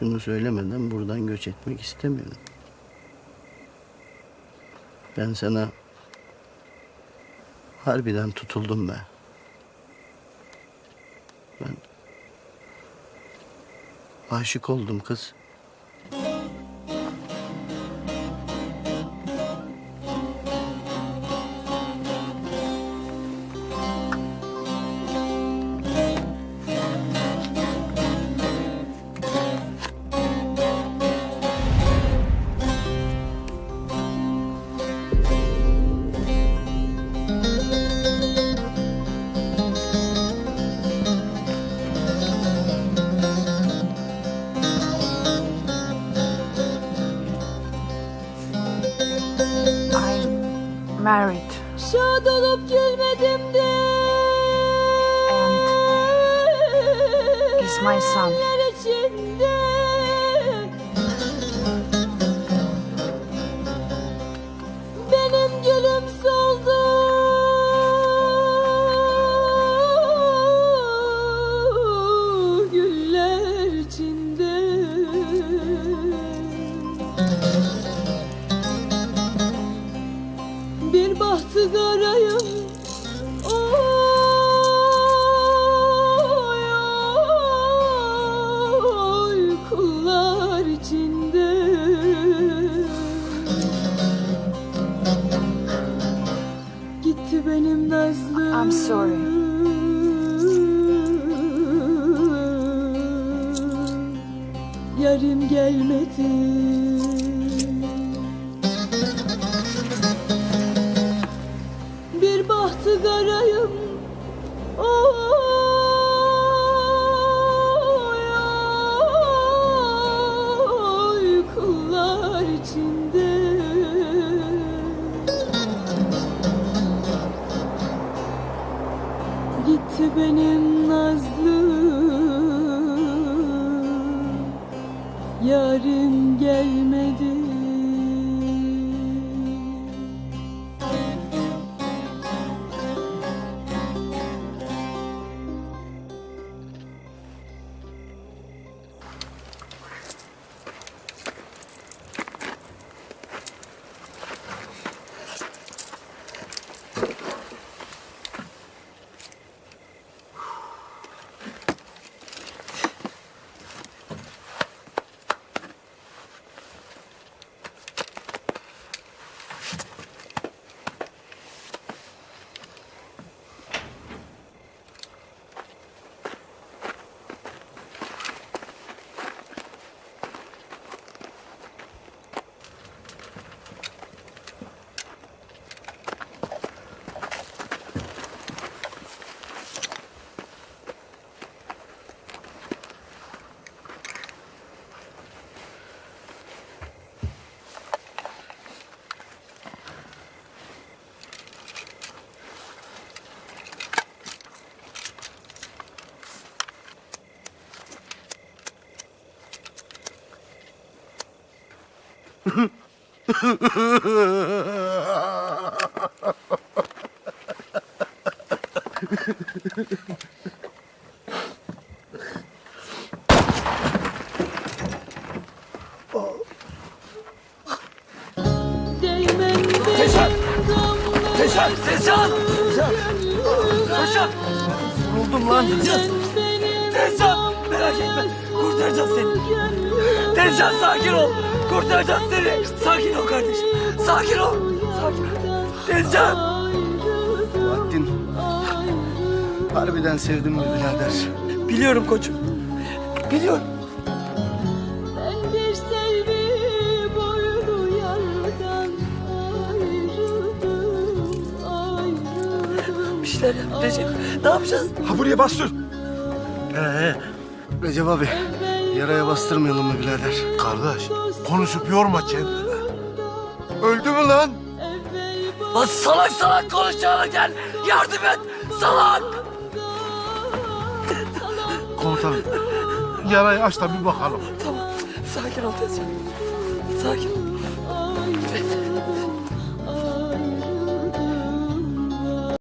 şunu söylemeden buradan göç etmek istemiyorum. Ben sana harbiden tutuldum be. Ben aşık oldum kız. Married. Şad olup gülmedim de And he's my son. Yarım gelmedi. Bir bahtı garayım. Oy, oy, içinde. Gitti benim nazlım Yarın gelmedi Damla Teşan! Teşan! Teşan! Vuruldum lan! Teşan! Merak etme! Kurtaracağız seni! Teşan sakin ol! Kurtaracağız seni! Sakin ol kardeşim! Sakin ol! Sakin ol! Teşan! Bahattin harbiden sevdim mi birader? Biliyorum koçum. Biliyorum. Ben bir selvi boyu yardan ayrıldım, ayrıldım. Bir şeyler yap Recep. Ne yapacağız? Ha buraya bastır. Recep abi yaraya bastırmayalım mı birader? Kardeş konuşup yorma kendini. Öldü mü lan? Lan salak salak konuşacağına gel! Yardım et! Salak! Komutanım yarayı aç da bir bakalım. Tamam. Sakin ol Teşan. Sakin ol.